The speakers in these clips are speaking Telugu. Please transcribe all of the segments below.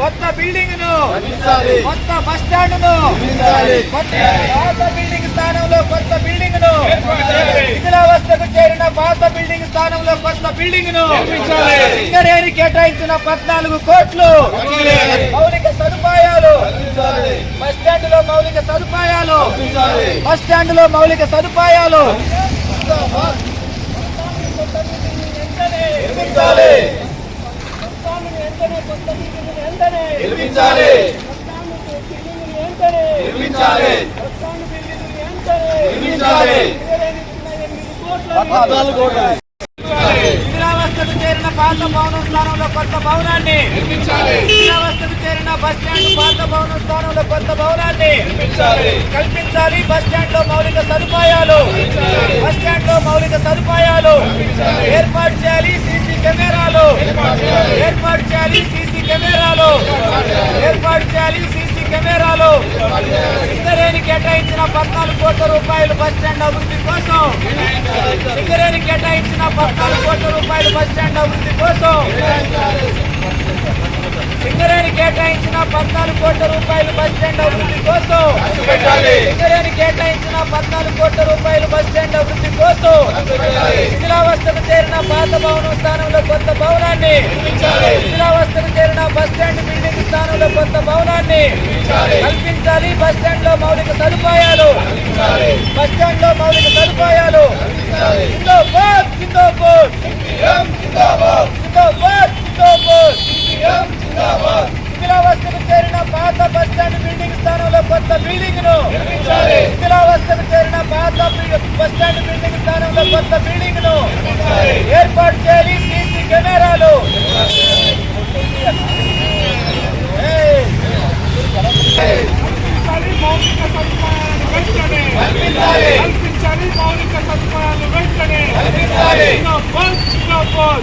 కొత్త బిల్డింగ్ను కొత్త బస్ స్టాండ్ను పాత బిల్డింగ్ స్థానంలో కొత్త బిల్డింగ్ను శిథిలావస్థకు చేరిన పాత బిల్డింగ్ స్థానంలో కొత్త బిల్డింగ్ను సింగరేణి కేటాయించిన పద్నాలుగు కోట్లు మౌలిక సదుపాయాలు బస్ స్టాండ్లో మౌలిక సదుపాయాలు బస్ స్టాండ్లో మౌలిక సదుపాయాలు. నిర్మించాలి నిర్మించాలి నిర్మించాలి నిర్మించాలి పద్నాలుగు కోట్లు శిథిలావస్థకు చేరిన పాత భవనం స్థానంలో కొత్త భవనాన్ని. శిథిలావస్థకు చేరిన బస్ స్టాండ్ పాత భవనం స్థానంలో కొత్త భవనాన్ని. కల్పించాలి బస్ స్టాండ్లో మౌలిక సదుపాయాలు. బస్ స్టాండ్లో మౌలిక సదుపాయాలు. ఏర్పాటు చేయాలి సీసీ కెమెరాలు. చేయాలి సీసీ కెమెరాలు. ఏర్పాటు చేయాలి సీసీ కెమెరాలు. సింగరేణి కేటాయించిన పద్నాలుగు కోట్ల రూపాయలు బస్ స్టాండ్ అభివృద్ధి కోసం. సింగరేణి కేటాయించిన పద్నాలుగు కోట్ల రూపాయలు బస్ స్టాండ్ అభివృద్ధి కోసం. సింగరేణి కేటాయించిన పద్నాలుగు కోట్ల రూపాయలు బస్ స్టాండ్ అభివృద్ధి కోసం. సింగరేణి కేటాయించిన పద్నాలుగు కోట్ల రూపాయలు బస్ స్టాండ్ అభివృద్ధి కోసం. శిథిలావస్థకు చేరిన పాత భవనం స్థానంలో కొత్త భవనాన్ని. శిథిలావస్థకు చేరిన బస్ స్టాండ్ బిల్డింగ్ స్థానంలో కొత్త భవనాన్ని. కల్పించాలి. బస్ స్టాండ్లో మౌలిక సదుపాయాలు. బస్ స్టాండ్లో మౌలిక సదుపాయాలు. జిందాబాద్ జిందాబాద్. జిందాబాద్ జిందాబాద్. శిథిలావస్థకు చేరిన పాత బస్ స్టాండ్ బిల్డింగ్ స్థానంలో కొత్త బిల్డింగ్ను శిథిలావస్థకు చేరిన పాత బి- బస్ స్టాండ్ బిల్డింగ్ స్థానంలో కొత్త బిల్డింగ్ను ఏర్పాటు చేయాలి. సీసీ కెమెరాలు. మౌలిక సదుపాయాలను వెంటనే కల్పించాలి. మౌలిక సదుపాయాలు వెంటనే. జిందాబాద్, జిందాబాద్.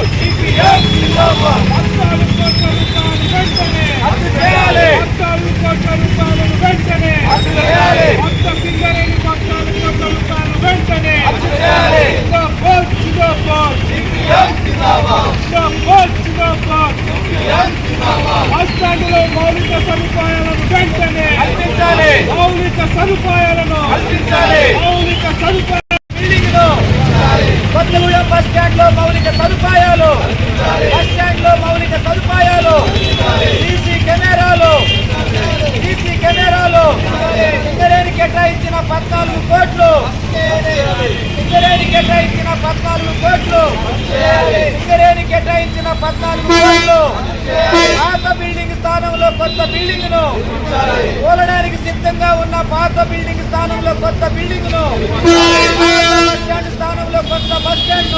స్టాండ్లో మౌలిక సదుపాయాలను వెంటనే కల్పించాలి మౌలిక సదుపాయాలను కల్పించాలి మౌలిక సదుపాయాలు కొత్తగూడెం బస్ స్టాండ్లో మౌలిక సదుపాయాలు. బస్ స్టాండ్లో మౌలిక సదుపాయాలు. సీసీ కెమెరాలు. సీసీ కెమెరాలు. సింగరేణి కేటాయించిన పద్నాలుగు కోట్లు. సింగరేణి కేటాయించిన పద్నాలుగు కోట్లు. సింగరేణి కేటాయించిన పద్నాలుగు కోట్లు. పాత బిల్డింగ్ స్థానంలో కొత్త బిల్డింగ్ను కూలడానికి సిద్ధంగా ఉన్న పాత బిల్డింగ్ స్థానంలో కొత్త బిల్డింగ్ను కొత్త బస్ స్టాండ్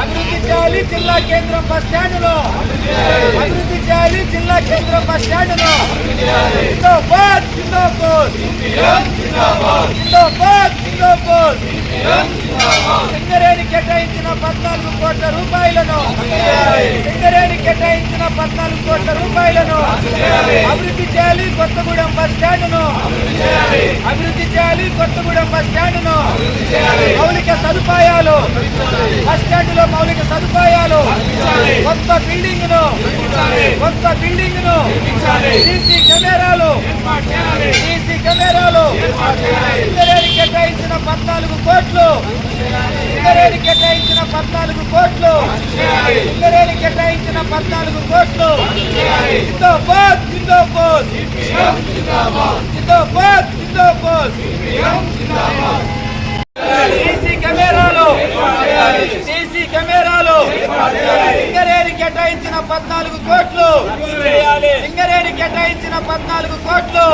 అభివృద్ధి చేయాలి జిల్లా కేంద్రం బస్ స్టాండ్లో అభివృద్ధి చేయాలి జిల్లా కేంద్రం బస్ స్టాండ్లో జిందాబాద్. జిందాబాద్ జిందాబాద్. జిందాబాద్ సింగరేణి కేటాయించిన పద్నాలుగు కోట్ల రూపాయలను సింగరేణి కేటాయించిన పద్నాలుగు కోట్ల రూపాయలను అభివృద్ధి చేయాలి కొత్తగూడెం బస్ స్టాండ్ను అభివృద్ధి చేయాలి కొత్తగూడెం బస్ స్టాండ్ను మౌలిక సదుపాయాలు. బస్ స్టాండ్లో మౌలిక సదుపాయాలు. కొత్త కొత్త బిల్డింగ్ను సీసీ కెమెరాలు సీసీ కెమెరాలు సింగరేణి కేటాయించిన పద్నాలుగు కోట్లు సింగరేణి కేటాయించిన పద్నాలుగు కోట్లు సింగరేణి కేటాయించిన పద్నాలుగు కోట్లు జిందాబాద్ జిందాబాద్. జిందాబాద్. జిందాబాద్ కెమెరాలు సింగరేణి కేటాయించిన పద్నాలుగు కోట్లు. సింగరేణి కేటాయించిన పద్నాలుగు కోట్లు.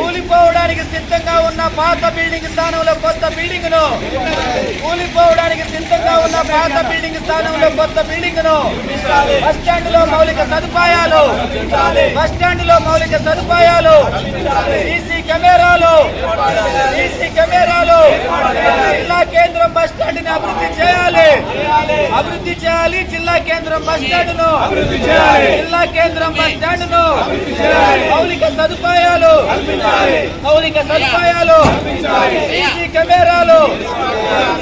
కూలిపోవడానికి సిద్ధంగా ఉన్న పాత బిల్డింగ్ స్థానంలో కొత్త బిల్డింగ్ను కూలిపోవడానికి సిద్ధంగా ఉన్న పాత బిల్డింగ్ స్థానంలో కొత్త బిల్డింగ్ను బస్ స్టాండ్లో మౌలిక సదుపాయాలు బస్ స్టాండ్లో మౌలిక సదుపాయాలు సీసీ కెమెరాలు సీసీ కెమెరాలు జిల్లా కేంద్రం బస్ స్టాండ్ని అభివృద్ధి చేయాలి అభివృద్ధి చేయాలి జిల్లా కేంద్రం బస్ స్టాండ్ను జిల్లా కేంద్రం బస్ స్టాండ్ను మౌలిక సదుపాయాలు. మౌలిక సదుపాయాలు. సీసీ కెమెరాలు.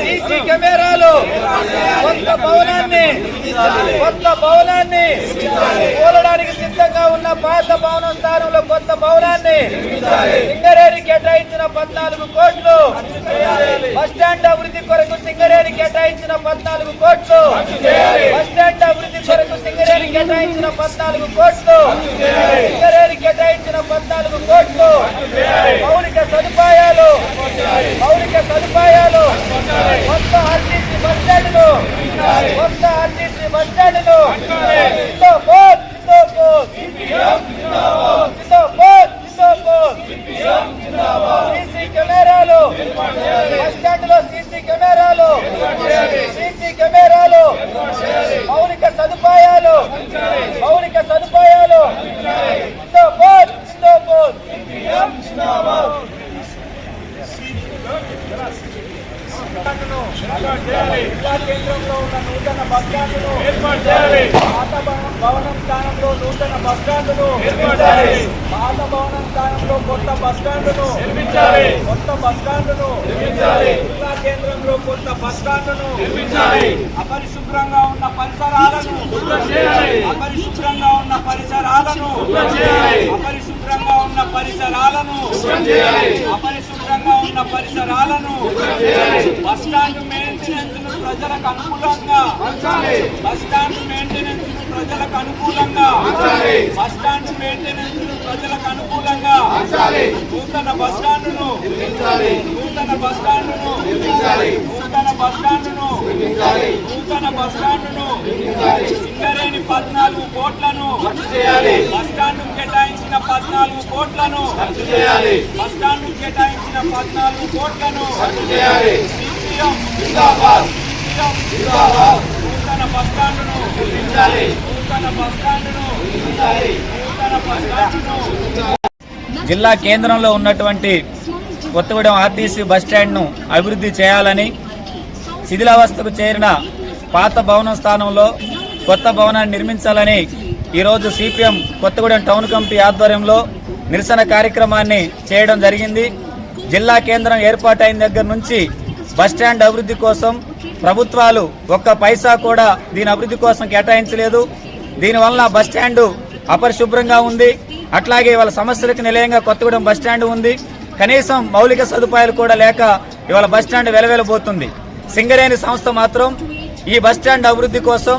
సీసీ కెమెరాలు. కొత్త భవనాన్ని. కొత్త భవనాన్ని. కూలడానికి సిద్ధంగా ఉన్న పాత భవనం స్థానంలో కొత్త భవనాన్ని. సింగరేణి కేటాయించిన పద్నాలుగు కోట్లు. బస్ స్టాండ్ అభివృద్ధి కొరకు సింగరేణి కేటాయించిన పద్నాలుగు కోట్లు. బస్ స్టాండ్ అభివృద్ధి కొరకు సింగరేణి కేటాయించిన పద్నాలుగు కోట్లు. సింగరేణి కేటాయించిన పద్నాలుగు కోట్లు మౌలిక సదుపాయాలు మౌలిక సదుపాయాలు కొత్త ఆర్టీసీ బస్ స్టాండ్ను కొత్త ఆర్టీసీ బస్ స్టాండ్ను జిందాబాద్ జిందాబాద్ జిందాబాద్ జిందాబాద్ సీసీ కెమెరాలు బస్ స్టాండ్లో సీసీ కెమెరాలు సీసీ కెమెరాలు మౌలిక సదుపాయాలు మౌలిక సదుపాయాలు జిందాబాద్ జిందాబాద్ జిల్లా కేంద్రంలో ఉన్న నూతన బస్ స్టాండ్ను పాత భవనం- భవనం స్థానంలో నూతన బస్ స్టాండ్ను పాత భవనం స్థానంలో కొత్త బస్ స్టాండ్ను కొత్త బస్ స్టాండ్ను జిల్లా కేంద్రంలో కొత్త బస్ స్టాండ్ను అపరిశుభ్రంగా ఉన్న పరిసరాలను అపరిశుభ్రంగా ఉన్న పరిసరాలను అపరిశుభ్రంగా ఉన్న పరిసరాలను అపరిశుభ్రంగా ఉన్న పరిసరాలను బస్ స్టాండ్ మెయింటెనెన్స్ను ప్రజలకు అనుకూలంగా బస్ స్టాండ్ మెయింటెనెన్స్ను ప్రజలకు అనుకూలంగా బస్ స్టాండ్ మెయింటెనెన్స్ను ప్రజలకు అనుకూలంగా నూతన బస్ స్టాండ్ను నూతన బస్ స్టాండ్ను నూతన బస్ స్టాండ్ను నూతన బస్ స్టాండ్ను సింగరేణి పద్నాలుగు కోట్లను బస్ స్టాండ్ పద్నాలుగు కోట్లను బస్ స్టాండ్ కేటాయించిన పద్నాలుగు కోట్లను సిపిఎం నూతన బస్ స్టాండ్ను నూతన బస్ స్టాండ్ను నూతన బస్ స్టాండ్ను జిల్లా కేంద్రంలో ఉన్నటువంటి కొత్తగూడెం ఆర్టీసీ బస్ స్టాండ్ను అభివృద్ధి చేయాలని శిథిలావస్థకు చేరిన పాత భవనం స్థానంలో కొత్త భవనాన్ని నిర్మించాలని ఈరోజు సిపిఎం కొత్తగూడెం టౌన్ కమిటీ ఆధ్వర్యంలో నిరసన కార్యక్రమాన్ని చేయడం జరిగింది. జిల్లా కేంద్రం ఏర్పాటైన దగ్గర నుంచి బస్ స్టాండ్ అభివృద్ధి కోసం ప్రభుత్వాలు ఒక్క పైసా కూడా దీని అభివృద్ధి కోసం కేటాయించలేదు. దీనివల్ల బస్ అపరిశుభ్రంగా ఉంది. అట్లాగే ఇవాళ సమస్యలకు నిలయంగా కొత్తగూడెం బస్ స్టాండ్ ఉంది. కనీసం మౌలిక సదుపాయాలు కూడా లేక ఇవాళ బస్ స్టాండ్ వెలవెలబోతుంది. సింగరేణి సంస్థ మాత్రం ఈ బస్ స్టాండ్ అభివృద్ధి కోసం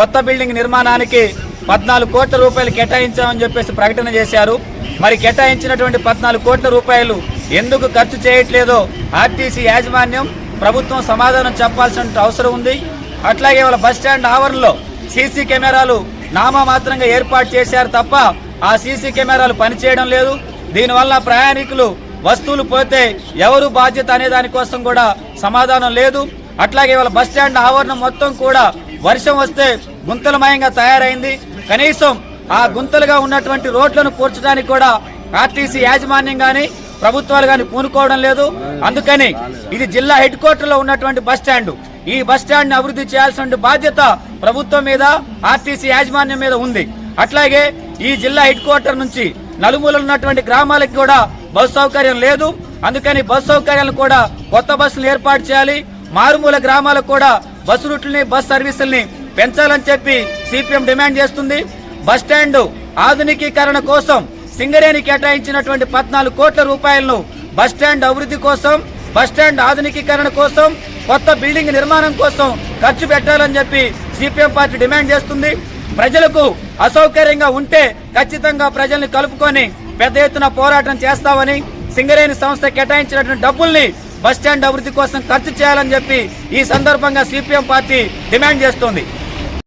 కొత్త బిల్డింగ్ నిర్మాణానికి పద్నాలుగు కోట్ల రూపాయలు కేటాయించామని చెప్పేసి ప్రకటన చేశారు. మరి కేటాయించినటువంటి పద్నాలుగు కోట్ల రూపాయలు ఎందుకు ఖర్చు చేయట్లేదో ఆర్టీసీ యాజమాన్యం ప్రభుత్వం సమాధానం చెప్పాల్సిన అవసరం ఉంది. అట్లాగే వాళ్ళ బస్ స్టాండ్ ఆవరణలో సీసీ కెమెరాలు నామమాత్రంగా ఏర్పాటు చేశారు తప్ప ఆ సీసీ కెమెరాలు పనిచేయడం లేదు. దీనివల్ల ప్రయాణికులు వస్తువులు పోతే ఎవరు బాధ్యత అనే దానికోసం కూడా సమాధానం లేదు. అట్లాగే వాళ్ళ బస్ స్టాండ్ ఆవరణం మొత్తం కూడా వర్షం వస్తే గుంతలమయంగా తయారైంది. కనీసం ఆ గుంతలుగా ఉన్నటువంటి రోడ్లను పూడ్చడానికి కూడా ఆర్టీసీ యాజమాన్యం కానీ ప్రభుత్వాలు కానీ పూనుకోవడం లేదు. అందుకని ఇది జిల్లా హెడ్ క్వార్టర్లో ఉన్నటువంటి బస్ స్టాండ్. ఈ బస్ అభివృద్ధి చేయాల్సిన బాధ్యత ప్రభుత్వం మీద ఆర్టీసీ యాజమాన్యం మీద ఉంది. అట్లాగే ఈ జిల్లా హెడ్ క్వార్టర్ నుంచి నలుమూలలు ఉన్నటువంటి గ్రామాలకు కూడా బస్సు సౌకర్యం లేదు. అందుకని బస్ సౌకర్యాలను కూడా కొత్త బస్సులు ఏర్పాటు చేయాలి. మారుమూల గ్రామాలకు కూడా బస్సు రూట్లని బస్ సర్వీసుల్ని పెంచాలని చెప్పి సిపిఎం డిమాండ్ చేస్తుంది. బస్ స్టాండ్ ఆధునికీకరణ కోసం సింగరేణి కేటాయించినటువంటి పద్నాలుగు కోట్ల రూపాయలను బస్టాండ్ అభివృద్ధి కోసం బస్ స్టాండ్ ఆధునికీకరణ కోసం కొత్త బిల్డింగ్ నిర్మాణం కోసం ఖర్చు పెట్టాలని చెప్పి సిపిఎం పార్టీ డిమాండ్ చేస్తుంది. ప్రజలకు అసౌకర్యంగా ఉంటే ఖచ్చితంగా ప్రజల్ని కలుపుకొని పెద్ద ఎత్తున పోరాటం చేస్తామని సింగరేణి సంస్థ కేటాయించినటువంటి డబ్బుల్ని బస్ స్టాండ్ అభివృద్ధి కోసం ఖర్చు చేయాలని చెప్పి ఈ సందర్భంగా సిపిఎం పార్టీ డిమాండ్ చేస్తోంది.